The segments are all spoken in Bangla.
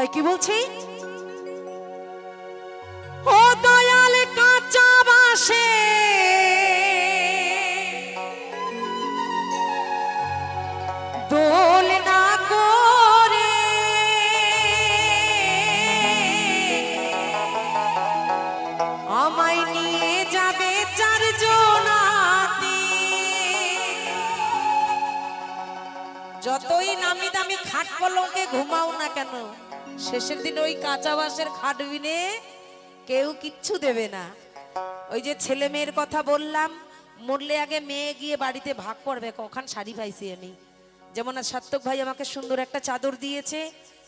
তাই কি বলছি? ও দয়াল কাঁচা বাসে দোল না করে। যাবে যতই নামি দামি খাট পলঙ্কে ঘুমাও না কেন? শেষের দিন ওই কাঁচা বাঁশের খাট বিনে কেউ কিচ্ছু দেবে না। ওই যে ছেলে মেয়ের কথা বললাম, মরলে আগে মেয়ে গিয়ে বাড়িতে ভাগ করবে, কখন শাড়ি পাইছি আমি। যেমন আর সার্থক ভাই আমাকে সুন্দর একটা চাদর দিয়েছে,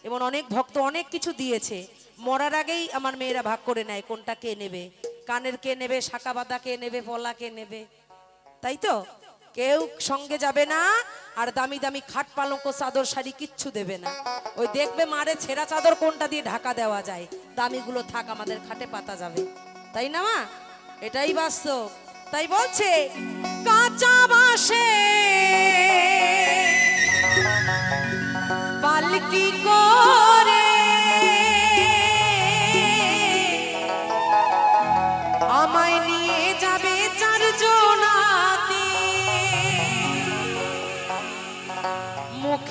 এবং অনেক ভক্ত অনেক কিছু দিয়েছে। মরার আগেই আমার মেয়েরা ভাগ করে নেয়, কোনটা কে নেবে? কানের কে নেবে শাকা বাদা কে নেবে পলা কে নেবে? তাই তো? কেউ সঙ্গে যাবে না, আর দামি দামি খাট পালঙ্ক, চাদর শাড়ি কিচ্ছু দেবে না। ওই দেখবে মারে ছেঁড়া চাদর কোনটা দিয়ে ঢাকা দেওয়া যায়। দামিগুলো থাক, আমাদের খাটে পাতা যাবে। তাই না, মা? এটাই বাস্তব। তাই বলছে, কাঁচা বাসে পালকি করে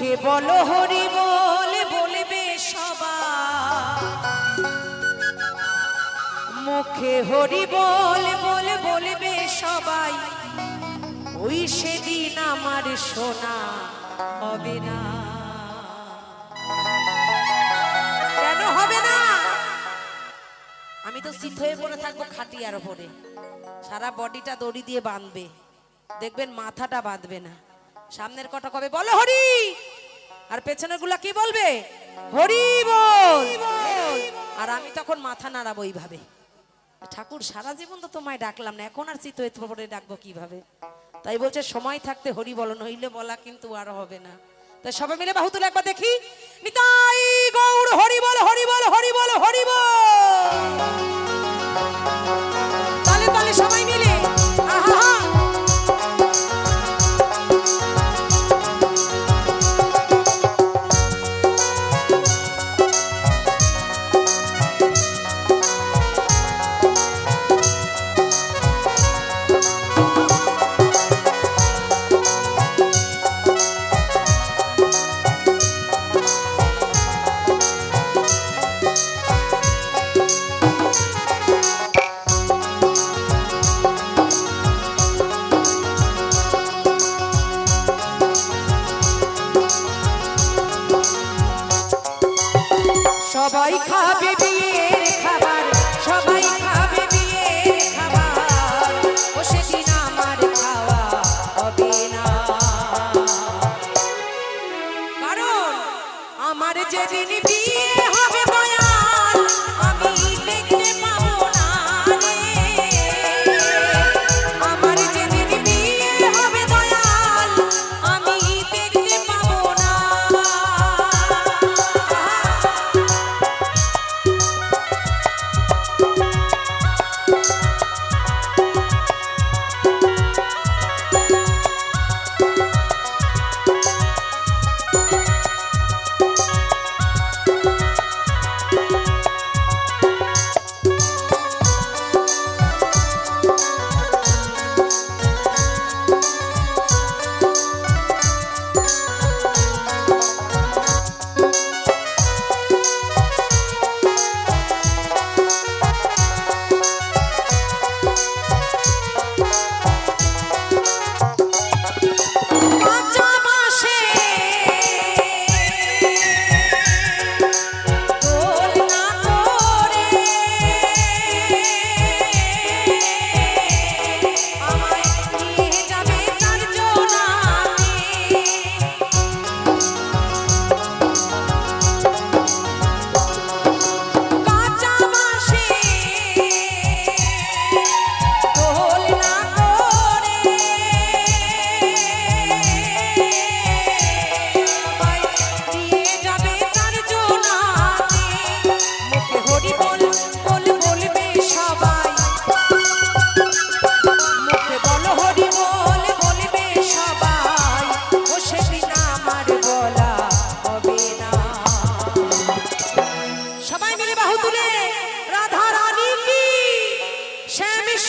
মুখে বলো হরি বলে, বলবে সবাই। মুখে হরি বলে বলে, বলবে সবাই। ওই সেদিন আমার সোনা হবে না। কেন হবে না? আমি তো শীত হয়ে পড়ে থাকব খাটিয়ার ওপরে। সারা বডিটা দড়ি দিয়ে বাঁধবে। দেখবেন মাথাটা বাঁধবে না। সামনের কটা কবে? বলো হরি! আর পেছনেরগুলা কি বলবে? হরি বল। আর আমি তখন মাথা নাড়াবো এইভাবে। ঠাকুর, সারা জীবন তো তোমায় ডাকলাম না, এখন আর হয়ে পড়ে ডাকবো কীভাবে? তাই বলছে, সময় থাকতে হরি বলো, নইলে বলা কিন্তু আর হবে না। তাই সবাই মিলে বাহু তুলে একবার দেখি। নিতাই গৌড়, হরি বল হরি বল হরি বল হরি বল। সবাই খাবে বিয়ের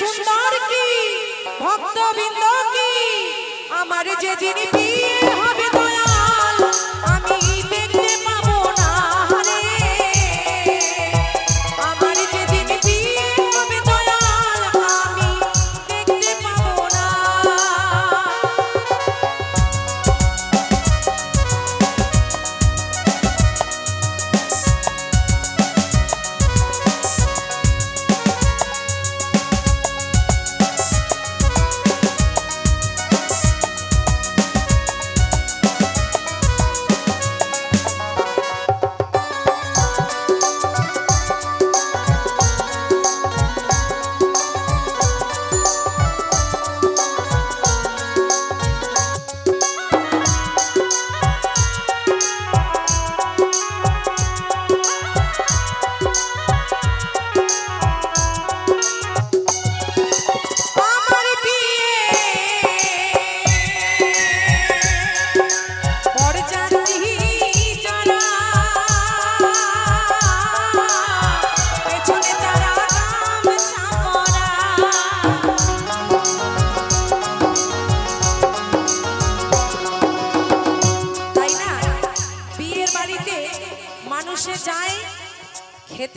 সুন্দর কি? ভক্তবৃন্দ কি? আমার যে যিনি প্রিয়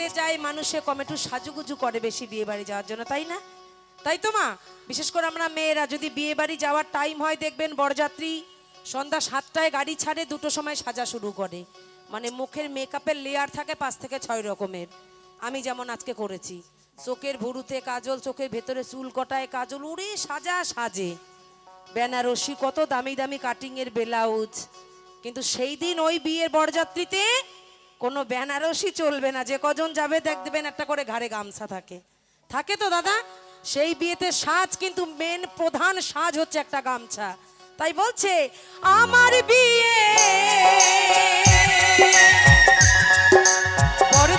খেতে যায় মানুষে কম একটু সাজুগুজু করে বেশি বিয়ে বাড়ি যাওয়ার জন্য, তাই না? তাই তো মা? বিশেষ করে আমরা মেয়েরা, যদি বিয়ে বাড়ি যাওয়ার টাইম হয়, দেখবেন বরযাত্রী সন্ধ্যা সাতটায় গাড়ি ছাড়ে, দুটো সময় সাজা শুরু করে। মানে মুখের মেকআপের লেয়ার থাকে পাঁচ থেকে ছয় রকমের। আমি যেমন আজকে করেছি। চোখের ভুরুতে কাজল, চোখের ভেতরে চুল কটায় কাজল উড়ে সাজা সাজে। বেনারসি কত দামি দামি কাটিং এর ব্লাউজ। কিন্তু সেই দিন ওই বিয়ের বরযাত্রীতে কোনো বেনারসি চলবে না, যে কজন যাবে দেখবেন একটা করে ঘাড়ে গামছা থাকে। থাকে তো দাদা? সেই বিয়েতে সাজ কিন্তু মেন প্রধান সাজ হচ্ছে একটা গামছা। তাই বলছে আমার বিয়ে। বড়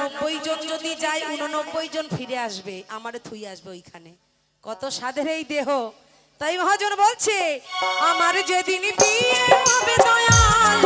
নব্বই জন যদি যায়, উননব্বই জন ফিরে আসবে, আমার থুই আসবে ওইখানে। কত সাধের এই দেহ। তাই মহাজন বলছে, আমার যেদিন বিয়ে হবে দয়াল